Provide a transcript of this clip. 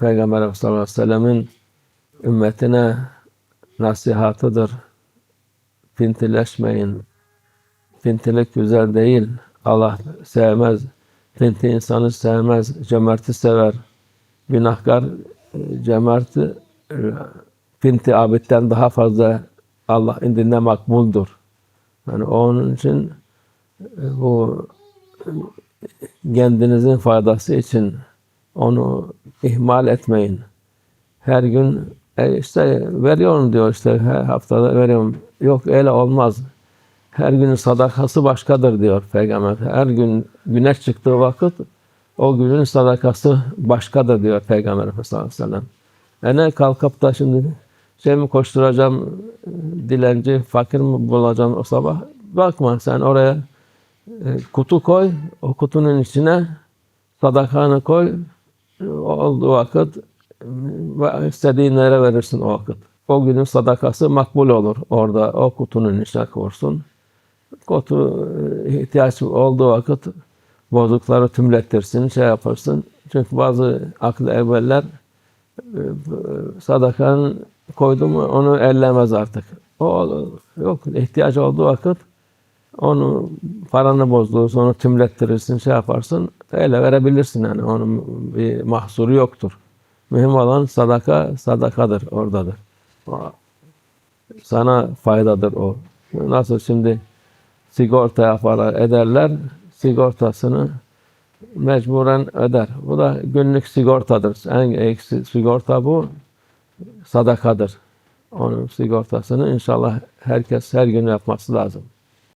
Peygamber sallallahu aleyhi ve sellemin ümmetine nasihatıdır. Pintileşmeyin. Pintilik güzel değil. Allah sevmez. Pinti insanı sevmez. Cömerti sever. Günahkar e, cömerti e, pinti abitten daha fazla Allah indinde makbuldur. Yani onun için e, bu kendinizin faydası için onu ihmal etmeyin. Her gün e işte veriyorum diyor işte her haftada veriyorum. Yok öyle olmaz. Her günün sadakası başkadır diyor Peygamber. Her gün güneş çıktığı vakit o günün sadakası başkadır diyor Peygamber Efendimiz sallallahu aleyhi ve sellem. E ne kalkıp da şimdi şey mi koşturacağım, dilenci, fakir mi bulacağım o sabah? Bakma sen oraya e, kutu koy, o kutunun içine sadakanı koy, olduğu vakit istediğin yere verirsin o vakit. O günün sadakası makbul olur orada o kutunun içine korsun. Kutu e, ihtiyaç olduğu vakit bozukları tümlettirsin, şey yaparsın. Çünkü bazı aklı evveller e, sadakanın koydu mu onu ellemez artık. O yok ihtiyaç olduğu vakit onu paranı bozdurursun, onu tümlettirirsin, şey yaparsın. Öyle verebilirsin yani. Onun bir mahsuru yoktur. Mühim olan sadaka, sadakadır, oradadır. Sana faydadır o. Nasıl şimdi sigorta yapar, ederler, sigortasını mecburen öder. Bu da günlük sigortadır. En eksi sigorta bu, sadakadır. Onun sigortasını inşallah herkes her gün yapması lazım.